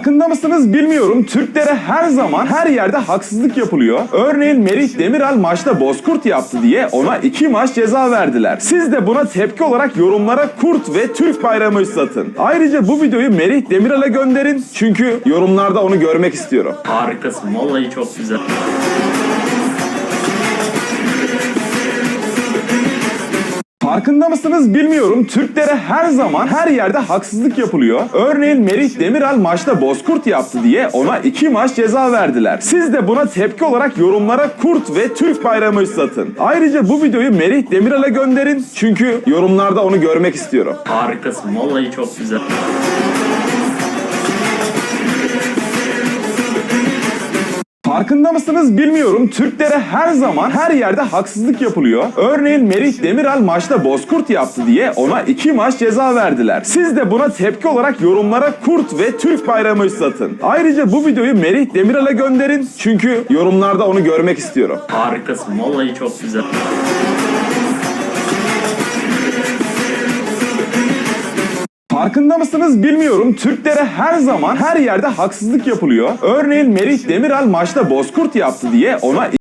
Farkında mısınız bilmiyorum. Türklere her zaman her yerde haksızlık yapılıyor. Örneğin Merih Demiral maçta bozkurt yaptı diye ona iki maç ceza verdiler. Siz de buna tepki olarak yorumlara kurt ve Türk bayramı ıslatın. Ayrıca bu videoyu Merih Demiral'e gönderin. Çünkü yorumlarda onu görmek istiyorum. Harikasın. Vallahi çok güzel. Farkında mısınız bilmiyorum. Türklere her zaman her yerde haksızlık yapılıyor. Örneğin Merih Demiral maçta bozkurt yaptı diye ona iki maç ceza verdiler. Siz de buna tepki olarak yorumlara kurt ve Türk bayramı ıslatın. Ayrıca bu videoyu Merih Demiral'e gönderin. Çünkü yorumlarda onu görmek istiyorum. Harikasın. Vallahi çok güzel. Farkında mısınız bilmiyorum. Türklere her zaman her yerde haksızlık yapılıyor. Örneğin Merih Demiral maçta bozkurt yaptı diye ona iki maç ceza verdiler. Siz de buna tepki olarak yorumlara kurt ve Türk bayramı ıslatın. Ayrıca bu videoyu Merih Demiral'e gönderin. Çünkü yorumlarda onu görmek istiyorum. Harikasın. Vallahi çok güzel. Farkında mısınız bilmiyorum. Türklere her zaman her yerde haksızlık yapılıyor. Örneğin Merih Demiral maçta bozkurt yaptı diye ona